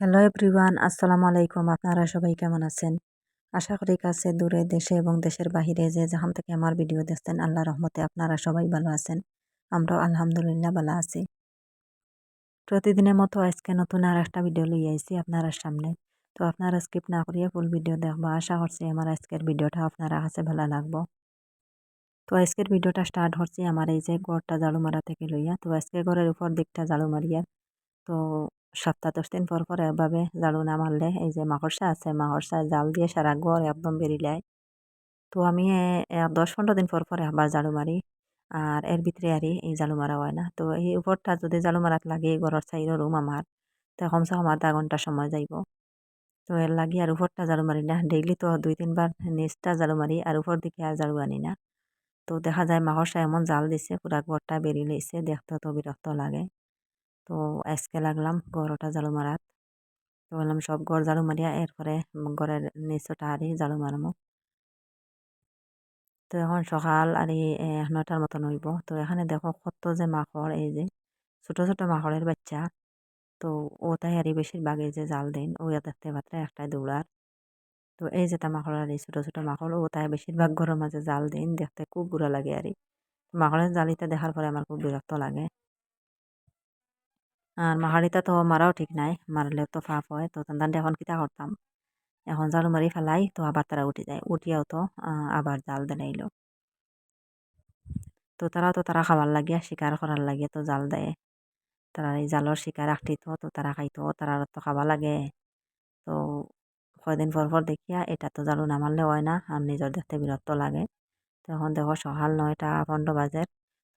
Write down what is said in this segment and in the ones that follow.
Hello everyone আসসালামু আলাইকুম। আপনারা সবাই কেমন আছেন? আশা করি কাছে, দূরে, দেশে এবং দেশের বাহিরে যে যেখান থেকে আমার ভিডিও দেখছেন, আল্লাহ রহমতে আপনারা সবাই ভালো আছেন। আমরাও আলহামদুলিল্লাহ ভালো আছি। প্রতিদিনের মতো আজকে নতুন আর একটা ভিডিও লই আইছি আপনারা সামনে। তো আপনারা স্কিপ না করিয়ে ফুল ভিডিও দেখব। আশা করছি আমার আজকের ভিডিওটা আপনারা কাছে ভালো লাগবো। তো আজকের ভিডিওটা স্টার্ট হচ্ছে আমার এই যে গড়টা ঝাড়ু মারা থেকে লইয়া। তো আজকে ঘরের উপর দিকটা জালু মারিয়া তো সপ্তাহ দশ দিন পর পর এভাবে ঝাড়ু না মারলে এই যে মাকড়সা আছে মাকড়সা জাল দিয়ে সারা ঘর একদম বেরিয়ে তো আমি দশ পনেরো দিন পর পর আবার ঝাড়ু মারি। আর এর ভিতরে আর এই ঝাড়ু মারা হয় না। তো এই উপরটা যদি ঝাড়ু মারাত লাগে ঘরের সাইডের রুম আমার, তো কমসে কম আধা ঘণ্টা সময় যাইব। তো এর লাগি আর উপরটা ঝাড়ু মারি না। ডেইলি তো দুই তিনবার নিচটা ঝাড়ু মারি আর উপর দিকে আর ঝাড়ু আনি না। তো দেখা যায় মাকড়সা এমন জাল দিছে, পুরা ঘরটা বেরিয়ে লইছে, দেখতে তো বিরক্ত লাগে। তো আজকে লাগলাম গড়টা জালু মারাত তো বললাম, সব ঘর ঝাড়ু মারিয়া, এরপরে ঘরের নিচটা আরই জালু মারমো। তো এখন সকাল আর নটার মতন হইব। তো এখানে দেখো কত যে মাকড় এই যে ছোট ছোট মাকড়ের বাচ্চা। তো ও তাই আর বেশিরভাগ এই যে জাল দেন ও দেখতে পাত্রে একটাই দৌড়ার তো এই যে মাকড় আর এই ছোটো ছোটো মাকড় ও তাই বেশিরভাগ ঘরের মাঝে জাল দিন, দেখতে খুব বুড়া লাগে আর মাকড়ের জালিটা দেখার পরে আমার খুব বিরক্ত লাগে। আর মাহারিটা তো মারাও ঠিক নাই মারলেও তো ফাপ হয়, তো তান্দান এখন কিতা করতাম এখন জাল মারি ফেলাই, তো আবার তারা উঠে যায় উঠিয়াও তো আবার জাল দেনাইল তো তারাও তো তারা খাবার লাগিয়া শিকার করার লাগে, তো জাল দেয় তারা এই জালর শিকার আঁকটিত তো তারা খাইতো তারা তো খাবার লাগে। তো কয়দিন পর পর দেখিয়া, এটা তো জালু নামারলে হয় না আর নিজের দেখতে বিরক্ত লাগে। তো এখন দেখো সকাল নয়টা পনেরো বাজে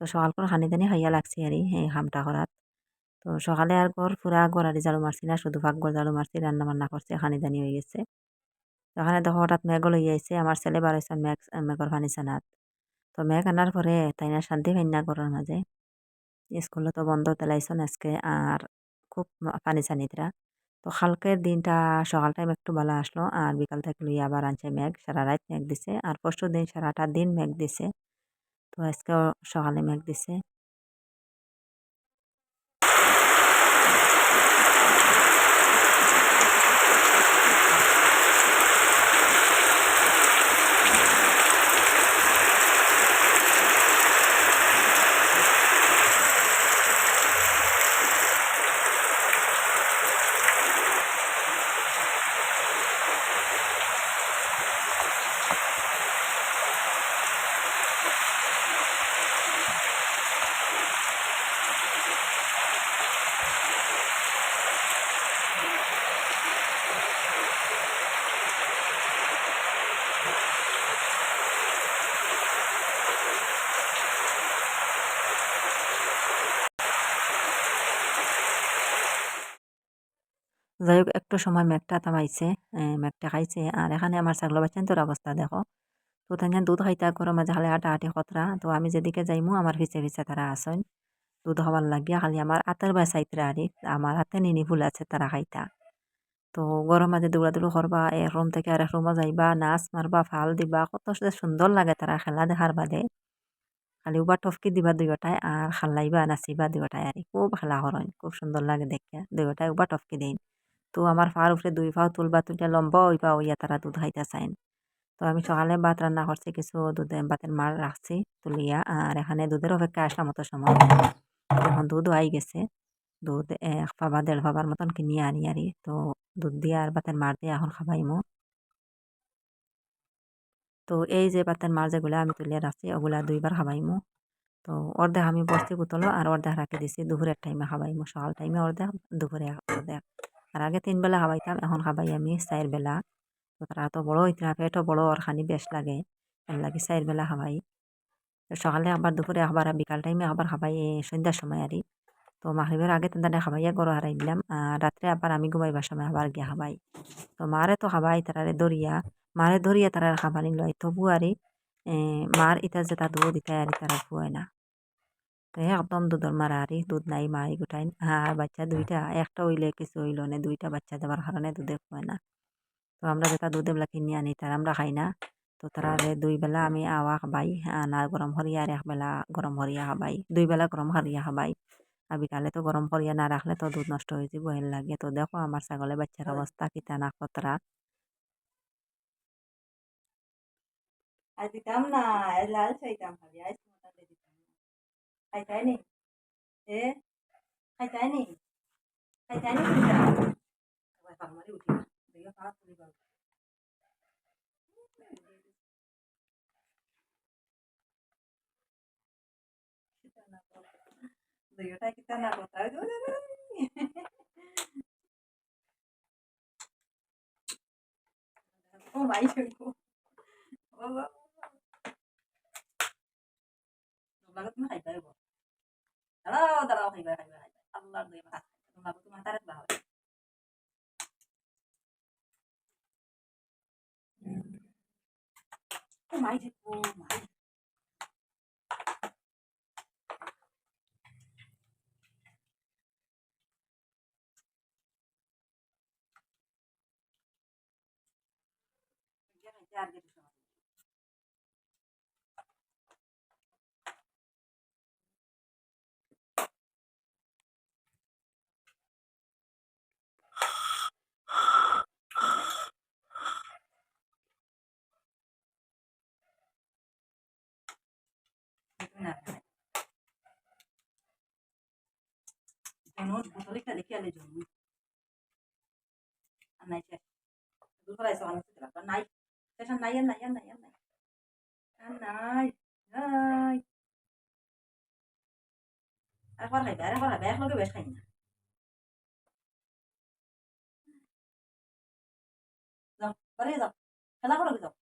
তো সকাল করে খানি দানি খাইয়া লাগছে আর এই হামটা করাত তো সকালে আর ঘর পুরা গড়ারি জালু মারছি না শুধু ভাগ ঘর জালু মারছি রান্না বান্না করছে, খানি দানি হয়ে গেছে। ওখানে দেখো হঠাৎ মেঘ লই আইছে, আমার ছেলে বার হয়েছে মেঘ মেঘর পানি চানাত তো মেঘ আনার পরে তাই না শান্তি পাই না ঘরের মাঝে। স্কুলে তো বন্ধ তেলাইছন আজকে আর খুব পানি চানিতরা তো কালকের দিনটা সকাল টাইম একটু ভালো আসলো আর বিকাল থেকে লইয়া আবার আনছে মেঘ, সারা রাত মেঘ দিছে। আর পরশু দিন সারাটা দিন মেঘ দিছে। তো আজকেও সকালে মেঘ দিছে। যাই হোক একটু সময় মেঘটা থামাইছে মেঘটা খাইছে। আর এখানে আমার ছাগল তোর অবস্থা দেখো। তো তাই দুধ খাইতে গরম মাঝে খালি আটা আটি খতরা তো আমি যেদিকে যাইমু আমার পিছে পিছে তারা আসেন দুধ হবার লাগিয়া খালি আমার আতের বাসাইতরা আরি আমার হাতে নিনি ফুল আছে তারা খাইতা। তো গরম মাঝে দৌড়াদৌড়ি করবা এক রুম থেকে আর এক যাইবা, নাচ মারবা ফাল দিবা, কত সুন্দর লাগে তারা খেলা দেখার বাদে। খালি উবা টফকি দিবা দুইটাই আর খাল্লাইবা, নাচিবা দুইটাই আর খুব খেলা করেন খুব সুন্দর লাগে দেখে দুইটাই উবা টফকি দিন। তো আমার ফার উপরে দুই ফাও তুলবা তুলটা লম্বা হইবা হইয়া তারা দুধ খাইতে চাইন তো আমি সকালে ভাত রান্না করছি, কিছু দুধ ভাতের মার রাখছি তুলিয়া, আর এখানে দুধের অপেক্ষা আসলাম মতো সময়। এখন দুধ আই গেছে, দুধ এক পাবা দেড় পাবার মতন কিনিয়ে আনি আরি তো দুধ দিয়ে আর ভাতের মার দিয়ে এখন খাবাইমো। তো এই যে ভাতের মার যেগুলো আমি তুলিয়া রাখছি, ওগুলা দুইবার খাবাইমো। তো অর্ধেক আমি বসছি বোতলো আর অর্ধেক রাখি দিছি, দুপুরের টাইমে খাবাইমো, সকাল টাইমে অর্ধেক, দুপুরে অর্ধেক। আর আগে তিন বেলা খাবাইতাম এখন খাবাই আমি চার বেলা। তো তারা তো বড় হইতরা পেটও বড় আর খানি বেশ লাগে এর লাগে চার বেলা খাবাই সকালে আবার দুপুরে আবার বিকাল টাইমে আবার খাবাই সন্ধ্যার সময় আরই তো মাহরিবের আগে তাদের খাবাইয়া গরু হারাই দিলাম। রাত্রে আবার আমি ঘুমাইবার সময় আবার গিয়া খাবাই তো মারে তো খাবাই তারারে দরিয়া মারে দরিয়া তারা খাবানি লয় তবু আরই মার ইটা যে তা দুধ দিতে আর তারা খুয়ায় না। তো একদম দুধর মারা আরি দুধ নাই মাই গোটাই আর বাচ্চা দুইটা একটা হইলে কিছু হইল না দুইটা বাচ্চা দেওয়ার কারণে দুধে খুয়ায় না। তো আমরা যেটা দুধে বেলা কিনে আনি তার আমরা খাই না। তো তারা দুই বেলা আমি আওয়া খাবাই না গরম হরিয়া আর এক বেলা গরম হরিয়া খাবাই। দুই বেলা গরম হরিয়া খাবাই। আর বিকালে তো গরম করিয়া না রাখলে তো দুধ নষ্ট হয়ে যাব এর লাগে। তো দেখো আমার ছাগলের বাচ্চার অবস্থা কিতা না কতরা। আজ দিতাম না আজ লাল চাইতাম খালি আজ মোটাতে দিতাম না খাইতাই নি এ খাইতাই নি খাইতাই নি দিতা সবাই পারমারি উঠি দেখে পা তুলি পাবো দুইটা কিতা না কথা ও ভাই বাবা তোমাকে তুমি খাইতে হইব দাঁড়াও দাঁড়াও খাইবা খাইবা খাইবা আল্লাহর দুই মাথা তোমাকে তুমি হাতারে বা হবে ও মাই আর সময় জনুর বোতলিটা দেখি আলে জনু আর নাই শেষ। করে এসে অনেক দিলাম নাই। শেষ আর নাই আর নাই আর নাই আর নাই। আর নাই নাই। আরেকবার খাইবে আরেকবার খাইবে এক লগে বেশ খাই না। যাও বাড়ি যাও। খেলা করো যাও?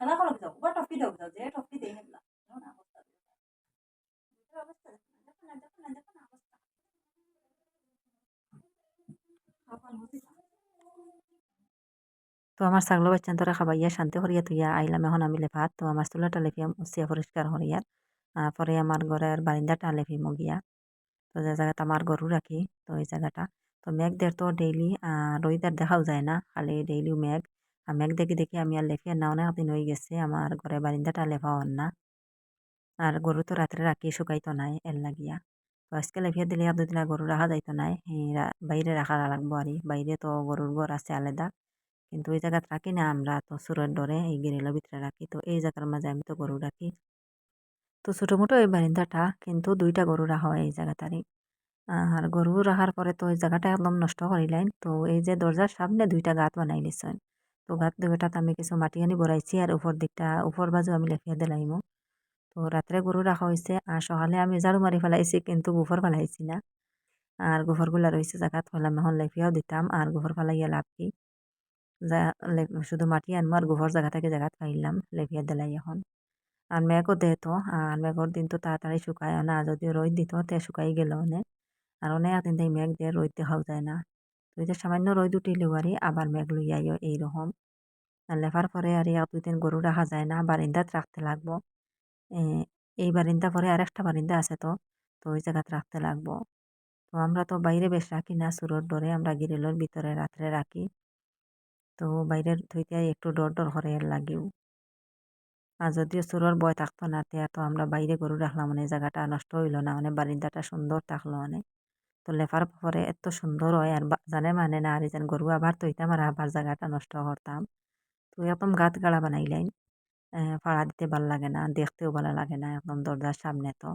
খেলা করো যাও? ওবার টপকি দাও যাও যে টপকি দেই না। না তো আমার ছাগল বাচ্চান তোরা খাবাইয়া শান্তি করিয়া তুইয়া আইলাম, এখন আমি লেফাত তো আমার চুলাটা লেফিয়া মুছিয়া পরিষ্কার করিয়ার পরে আমার ঘরের বারিন্দাটা লেফি মগিয়া। তো যে জায়গাটা আমার গরু রাখি, তো এই জায়গাটা। তো মেঘদের তো ডেইলি রইদার দেখাও যায় না, খালি ডেইলি মেঘ। মেঘ দেখি দেখি আমি আর লেফিয়া না, অনেক দিন হয়ে গেছে, আমার ঘরে বারিন্দাটা লেফা হন না। আর গরু তো রাত্রে রাখি শুকাইতো নাই, এর লাগিয়া। তো আজকে লেফিয়া দিলে দুদিন গরু রাখা যাইতো নাই। বাইরে রাখা লাগবো আর বাইরে তো গরুর ঘর আছে আলাদা। কিন্তু এই জায়গাত রাখি না আমরা, তো সুরের ডরে এই গিরিলের ভিতরে রাখি। তো এই জায়গার মাঝে আমি তো গরু রাখি। তো ছোটো মোটো এই বারিন্দাটা, কিন্তু দুইটা গরু রাখা হয় এই জায়গাটারই আর গরু রাখার পরে তো এই জায়গাটা একদম নষ্ট করিলেন। তো এই যে দরজার সামনে দুইটা গাত বানাই নিছেন তো গাত দুইটাত আমি কিছু মাটি আনি বড়াইছি আর উপর দিকটা, উপর বাজু আমি লেফিয়া দিলাইমো। তো রাত্রে গরু রাখা হয়েছে আর সকালে আমি ঝাড়ু মারি ফেলাইছি, কিন্তু গোফর ফেলাইছি না। আর গোফরগুলা রয়েছে জায়গাত ফেলাম এখন লেফিয়াও দিতাম। আর গোফর ফেলাইয়া লাভ কি? যা শুধু মাটি আনব আর গোবর জায়গা থেকে জায়গাত পাইলাম লেভিয়া দিলাই এখন। আর মেঘও দেতো আর মেঘর দিন তো তাড়াতাড়ি শুকায় না যদি রোদ দিত, তে শুকাই গেল অনেক আর অনেক দিন তাই মেঘ দিয়ে রোদ দেখাও যায় না। তো যে সামান্য রোদ উঠিলেও আর আবার মেঘ লইয়াইও এইরকম লেফার পরে আর দুই দিন গরু রাখা যায় না বারিন্দাত রাখতে লাগবো। এই বারিন্দা পরে আর একটা বারিন্দা আছে তো তো ওই জায়গাত রাখতে লাগবো। তো আমরা তো বাইরে বেশ রাখি না সুরোর ডরে, আমরা গিরিলোর ভিতরে রাত্রে রাখি। তো বাইরের থইতে একটু ডর ডর এর লাগেও। আর যদিও চোরের বয় থাকতো না, তে তো আমরা বাইরে গরু রাখলাম মানে জায়গাটা নষ্ট হইল না মানে বারিন্দাটা সুন্দর থাকল মানে। তো লেফার পরে এত সুন্দর হয়, আর জানে মানে না, আর যেন গরু আবার তৈতাম আর আবার জায়গাটা নষ্ট করতাম। তো একদম গাত গাড়া বানাইলেন। পাড়া দিতে ভালো লাগে না, দেখতেও ভালো লাগে না একদম দরজার সামনে তো।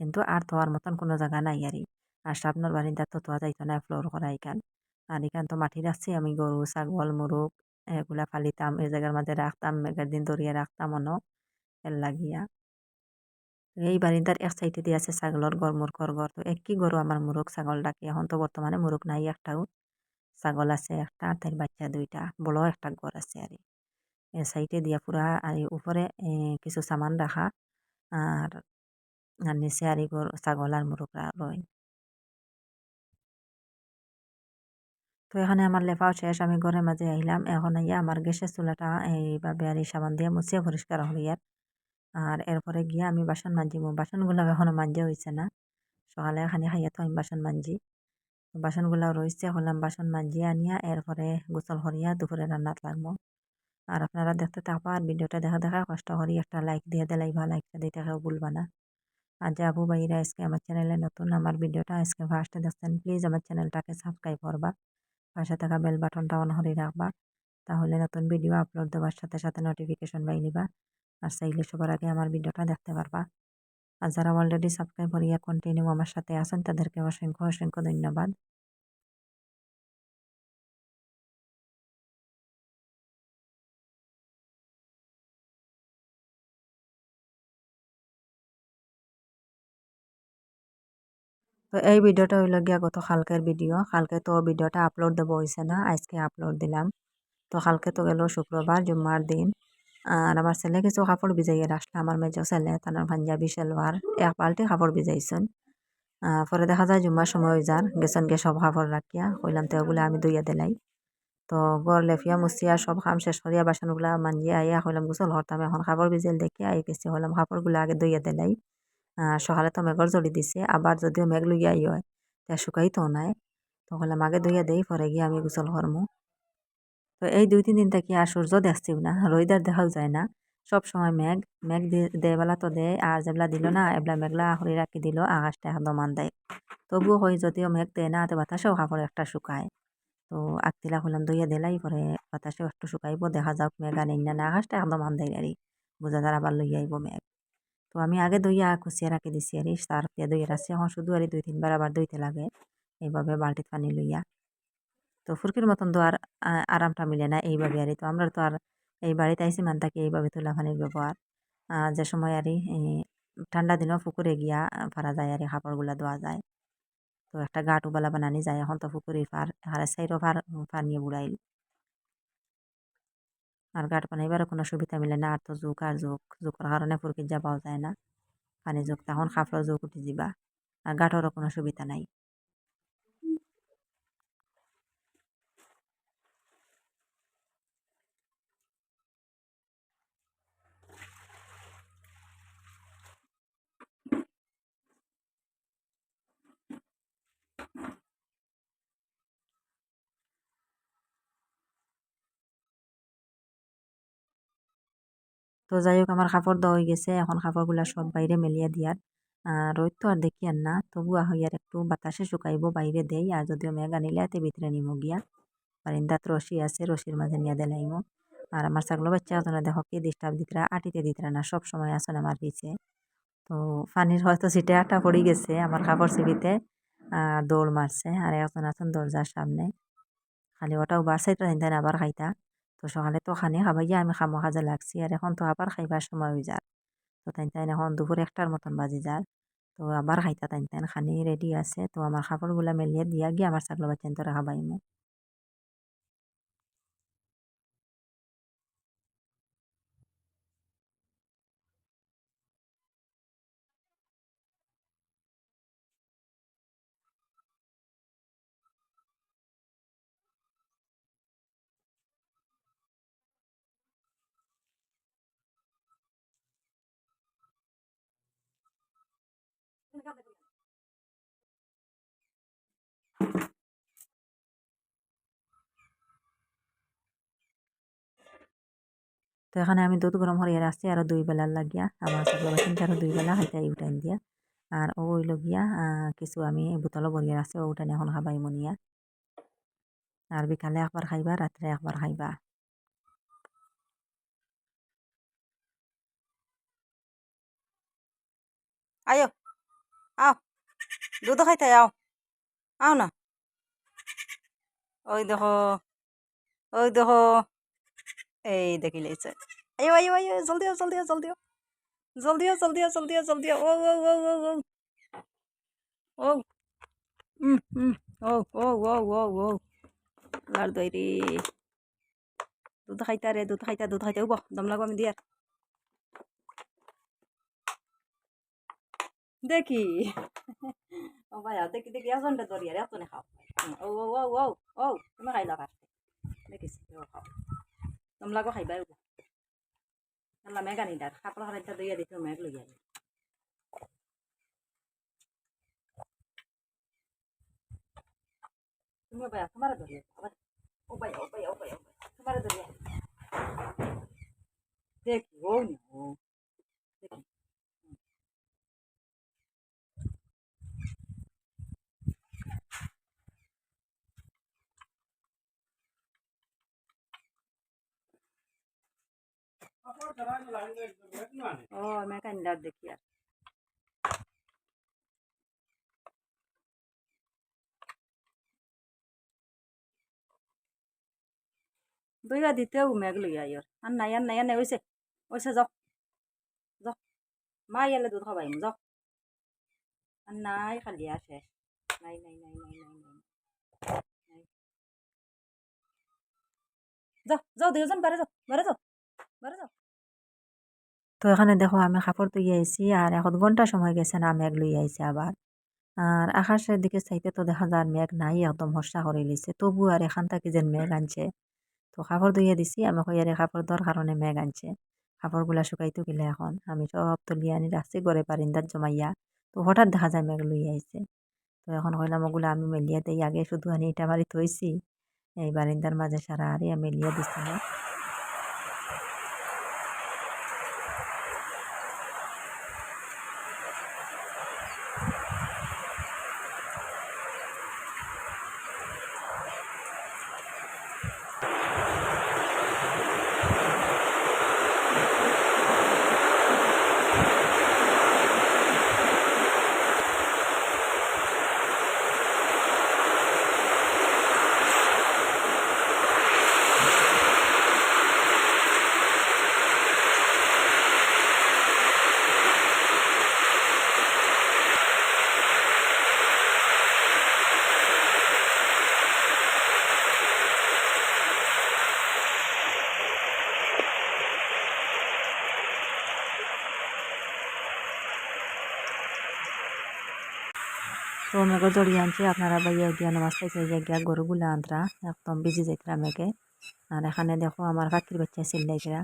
কিন্তু আর আর মতন কোনো জায়গা নাই আরই আর সামনের বারিন্দা তো তোয়া যাইতো না ফ্লোর করা এখান। আর এখান তো মাটি রাখছি আমি, গরু, ছাগল, মুরগ, এগুলা ফালিতাম, এই জায়গার মাঝে রাখতাম, মেঘের দিন ধরিয়া রাখতাম অনো এর লাগিয়া। এই বারিন্দার এক সাইডে দিয়ে আছে ছাগলের ঘর, মুরগর ঘর। তো একই গরু আমার মুরগ, ছাগল ডাকে। এখন তো বর্তমানে মুরগ নাই একটাও। ছাগল আছে একটা তার বাচ্চা দুইটা। বড় একটা ঘর আছে আর এ সাইডে দিয়া পুরা আর উপরে কিছু সামান রাখা আর আর নিচে আর ছাগল আর মুরগরা রয় তো এখানে আমার লেফাও শেষ, আমি ঘরের মাঝে আইলাম এখন আইয়া আমার গ্যাসের চুলাটা এইভাবে আর এই সাবান দিয়ে মুছিয়ে পরিষ্কার হইয়ার আর এরপরে গিয়া আমি বাসন মাঞ্জিমো বাসনগুলো এখনও মাঞ্জা হয়েছে না। সকালে এখানে খাইয়া তো বাসন মাঞ্জি বাসনগুলো রয়েছে হলাম বাসন মাঞ্জিয়া আনিয়া। এরপরে গোসল করিয়া দুপুরে রান্নাত লাগবো আর আপনারা দেখতে থাকব ভিডিওটা দেখা দেখা কষ্ট করি। একটা লাইক দিয়ে দিলাই ভালো লাইকটা দিতে কেউ ভুলবা না। আর যে আপু ভাইরা আজকে আমার চ্যানেলে নতুন। আমার ভিডিওটা আজকে ফার্স্টে দেখছেন প্লিজ আমার চ্যানেলটাকে সাবস্ক্রাইব করবা। পাশে থাকা বেল বাটনটা অন করে রাখবা। তাহলে নতুন ভিডিও আপলোড দেওয়ার সাথে সাথে নোটিফিকেশন পাই নিবা। আর চাইলে সবার আগে আমার ভিডিওটা দেখতে পারবা। আর যারা অলরেডি সাবস্ক্রাইব করিয়া কন্টিনিউ আমার সাথে আছেন, তাদেরকে অসংখ্য অসংখ্য ধন্যবাদ। তো এই ভিডিওটা হইল গিয়া গত কালকের ভিডিও। কালকে তো ভিডিওটা আপলোড দেবো হয়েছে না, আজকে আপলোড দিলাম। তো কালকে তো গেল শুক্রবার, জুম্মার দিন। আর আমার ছেলে কিছু কাপড় ভিজাইয়ে রাখলে আমার মেজো ছেলে, তার পাঞ্জাবি সালোয়ার। এক পাল্টি কাপড় ভিজাইছেন। পরে দেখা যায় জুম্মার সময় যার, গেছেন গে সব কাপড় রাখিয়া। কইলাম তো ওগুলো আমি দুইয়া দিলাই। তো গড় লেফিয়া মুছিয়া সব কাম শেষ করিয়া বাসনগুলা মাঞ্জিয়া আইয়া কইলাম, গোসল হরতাম এখন কাপড় ভিজেল দেখিয়া আই গেছি হলাম কাপড়গুলো আগে দুইয়া দিলাই। সকালে তো মেঘর জড়ি দিছে, আবার যদিও মেঘ লইয়া আই হয়, তা শুকাই তো নাই। তো কইলাম আগে দুইয়া দেই, পরে গিয়ে আমি গোসল করমু। তো এই দুই, তিন দিন থেকে আর সূর্য দেখছিও না রইদার দেখাও যায় না। সব সময় মেঘ মেঘ দেবেলা তো দেয়, আর যেবেলা দিল না, এবলা মেঘলা হরি রাখি দিল, আকাশটা এখন একদম দেয়। তবুও হয় যদিও মেঘ দেয় না, তো বাতাসেও কাপড় একটা শুকায়। তো আগতিলা হইলাম দইয়া দিলাই, পরে বাতাসেও একটু শুকাইব, দেখা যাক মেঘ আনেন না, আকাশটা একদম আন্দাই আর বোঝা যার আবার লইয়া আইব মেঘ। তো আমি আগে দইয়া খুশিয়া রাখি দিছি আর দিয়ে দইয়া রাখছি। এখন শুধু আর দুই তিনবার আবার দইতে লাগে। এইভাবে বালতিত পানি লইয়া। তো ফুরকির মতন তো আর আরামটা মিলে না এইভাবে আর তো। আমরা তো আর এই বাড়িতে আইসি মান থাকি এইভাবে তোলা পানির ব্যবহার। যে সময় আর ঠান্ডা দিনও পুকুরে গিয়া ফারা যায় আর কাপড়গুলা ধোয়া যায়। তো একটা গা টুবালা বানানি যায়। এখন তো পুকুরে ফার হারে সাইরও ফার ফার নিয়ে বুড়াইল। আর গাট বানাইবার কোনো সুবিধা মিলে না। আর তো জোক আর জোক জোকর কারণে ফুরকিত পাওয়া যায় না। পানি জোক তখন খাফড় জোক উঠে যাবা আর গাঁটরও কোনো সুবিধা নাই। তো যাই হোক আমার কাপড় দেওয়া হয়ে গেছে। এখন কাপড়গুলা সব বাইরে মেলিয়া দিয়ার। রোদ তো আর দেখি আর না তবু হইয়ার একটু বাতাসে শুকাইব, বাইরে দেই। আর যদিও মেঘ আনিলে এতে ভিতরে নিমো গিয়া। বারিন্দাত রশি আছে, রশির মাঝে নিয়ে দিলাইমো। আর আমার ছাগল বাচ্চা আছে দেখো কি ডিস্টার্ব দিতরা, আটিতে দিতরা না, সব সময় আসলে আমার পিছে। তো পানির হয়তো সিটে আটা পড়ে গেছে আমার কাপড় সিবিতে দৌড় মারছে। আর এখন আছেন দরজার সামনে। খালি ওটাও বাড়ছে তো আবার খাইতা। তো সকালে তো খানি খাবাইয়া আমি খামো, খাজে লাগছি। আর এখন তো আবার খাইবার সময় হয়ে যার। তো তাই তাই এখন দুপুর একটার মতন বাজি যার। তো আবার খাইতা তাই তাই খানি রেডি আছে। তো আমার কাপড়গুলা মেলিয়ে দিয়া গিয়ে আমার ছাগল বাচ্চা তোরা খাবাইমু তো এখানে আমি দুধ গরম হরিয়া রাখছি আরও দুই বেলার লাগিয়া। আমার ছাগল বাচ্চা আরও দুই বেলা খাইতে উঠাইন দিয়া। আর ও হইল গিয়া কিছু আমি বোতলও ভরিয়া রাখছি ও উঠানে এখন খাবাই মনিয়া আর বিকালে একবার খাইবা, রাত্রে একবার খাইবা। আয়ো, আও দুধ খাইতে আও আও না। ওই দেখো ওই দেখো। এই দেখিলেছে আয়ো আয়ো আয়ো জলদি জলদি জলদি জলদি জলদি জলদি জলদি ও ও ও ও ও। ও। ও ও ও ও ও লার দইরি দুধ খাইতা রে, দুধ খাইতা, দুধ খাইতে। উব, দম লাগো আমি দেখি। ও ভাই দেখি দেখি এজনটা দরিয়ার এত খাও ও ও ও ও ও তুমি খাইলা ফার্স্ট দেখিস তোমলাগো খাইবা উব আল্লাহ খারাইটা দইয়া দিতে মেঘ লইয়া তুমি ভাই তোমার দরিয়া ও ভাই ও ভাই ও ভাই ও তোমার দরিয়া দেখি ও দেখি ও মেকানিলার দেখি আর দুইবা দিতেও মেঘ লই আইয়র আর নাই আর নাই আর নাই ওইছে ওইছে যাও যাও মা ইয়ালে দুধ খাবাই যাও আর নাই খালি নাই নাই নাই নাই নাই নাই নাই যাও যাও দুজন বারে যাও বারে যাও বারে যাও তো এখানে দেখো আমি কাপড় তুই আইছি আর এখন ঘণ্টা সময় গেছে না মেঘ লই আইছে আবার। আর আকাশের দিকে চাইতে তো দেখা যায় মেঘ নাই, একদম হর্ষা করে লিছে তবু আর এখান থেকে যে মেঘ আনছে। তো কাপড় ধুইয়ে দিছি, আমি কই আরে কাপড় দেওয়ার কারণে মেঘ আনছে। কাপড়গুলা শুকাইতে গেলে এখন। আমি সব তুলি আনি রাখছি, ঘরে পারিন্দার জমাইয়া। তো হঠাৎ দেখা যায় মেঘ লই আইছে। তো এখন কইলাম ওগুলো আমি মেলিয়া দিই। আগে শুধু আনি ইটা বাড়ি থইছি। এই বারিন্দার মাঝে সারা আরে মেলিয়া দিছি না। তো মেঘর জড়িয়ে আনছি আপনারা বাইয়া গিয়া নামাজ যে গিয়া গরুগুলা আন্তরা, একদম বিজি যাইতরা মেঘে আর এখানে দেখো আমার কাকির বাচ্চা চিল্লাইতরা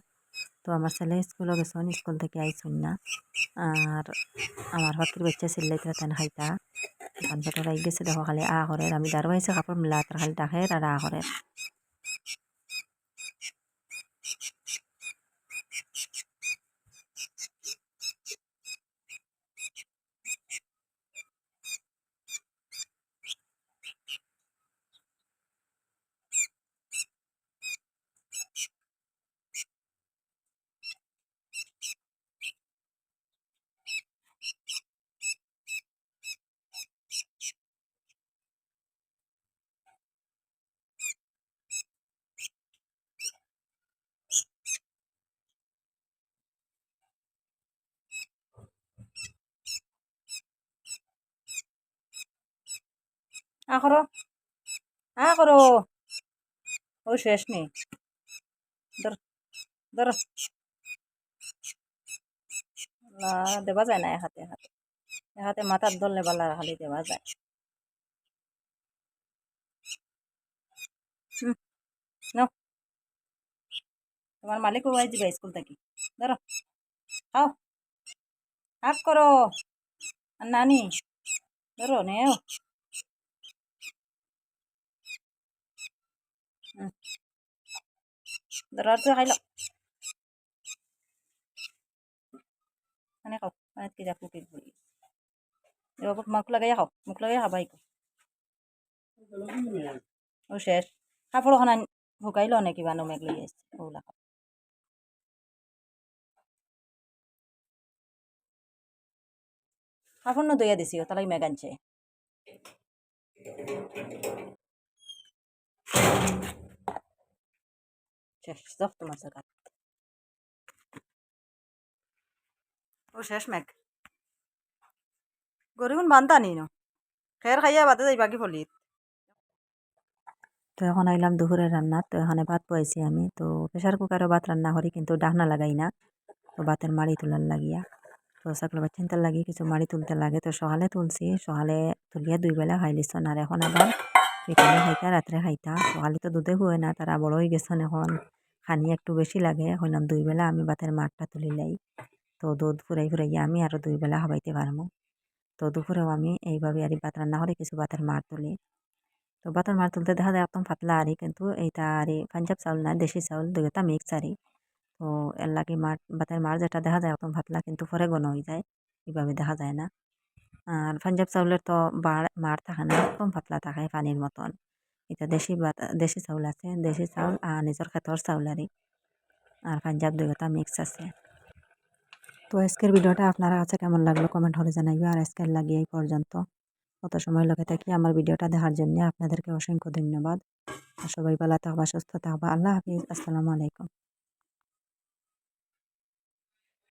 তো আমার ছেলে স্কুলও গেছেন স্কুল থেকে আইসুন না। আর আমার ফাঁকির বাচ্চা চিল্লাইতরা তেন খাইতা এখান পেটর গেছে দেখো খালি আ করে আমি দাঁড়াইছে কাপড় মিলা খালি ডাকের আর আ করে আ করো ও শেষ নেই। ধর ধর। দেওয়া যায় না, এক হাতে হাতে। এক হাতে মাথার ধরলে খালি দেওয়া যায়। তোমার মালিক ওয়াই দিবা স্কুল থেকে। ধরো। খাও। হাফ করো। আর নানি, ধরো, নেও। আর তো খাইলো মানে খাও কি কি এবার মুখ লাগাইয়া খাও মুখ লাগাইয়া খাবাই ও শেষ কাপড় খানা শুকাইলো নে কিবা নো মেঘ লই আসছে ওগুলা খাও কাপড় নো দইয়া দিছি তালাই মেঘ আনছে শেষ যাও তোমার জায়গা ও শেষ মেঘ গরিগুন বান্ধা নি ন খের খাইয়া বাদে যাইবা কি ফলিত তো এখন আইলাম দুপুরের রান্না, তো এখানে ভাত বয়েছি আমি। তো প্রেশার কুকারে ভাত রান্না করি, কিন্তু ডাকনা লাগাই না। তো ভাতের মাড়ি তোলার লাগিয়া। তো সকলে বাচ্চান্তার লাগি, কিছু মাড়ি তুলতে লাগে। তো সকালে তুলছি সকালে তুলিয়া দুই বেলা খাই লিছন আর এখন আবার বিকালে খাইতা রাত্রে খাইতা সকালে তো দুধে হুয়ে না তারা বড় হয়ে গেছেন এখন খানি একটু বেশি লাগে হইলাম দুই বেলা আমি বাতের মাঠটা তুলি লাই, তো দুধ ফুরাই ফুরাইয়া আমি আরও দুই বেলা খাবাইতে পারব তো দুপুরেও আমি এইভাবে আর ভাত রান্না করে কিছু ভাতের মার তুলি। তো ভাতের মার তুলতে দেখা যায় একদম পাতলা আরি কিন্তু এইটা আরি পাঞ্জাব চাউল না, দেশি চাউল দুইটা মিক্স আরি তো এর লাগে মার ভাতের মার যেটা দেখা যায় একদম পাতলা, কিন্তু পরে ঘন হয়ে যায়, এইভাবে দেখা যায় না। আর পাঞ্জাব চাউলের তো বাড় মার থাকে না, একদম পাতলা থাকে পানির মতন। এটা দেশি দেশি চাউল আছে, দেশি চাউল আর নিজের ক্ষেতর চাউল আরি আর পাঞ্জাব দুইটা মিক্স আছে। তো আজকের ভিডিওটা আপনারা কাছে কেমন লাগল কমেন্ট হলে জানাইবে। আর আজকের লাগিয়ে এই পর্যন্ত। কত সময় লগে থাকি আমার ভিডিওটা দেখার জন্য। আপনাদেরকে অসংখ্য ধন্যবাদ। আর সবাই ভালো থাকবা, সুস্থ থাকবা। আল্লাহ হাফিজ। আসসালামু আলাইকুম।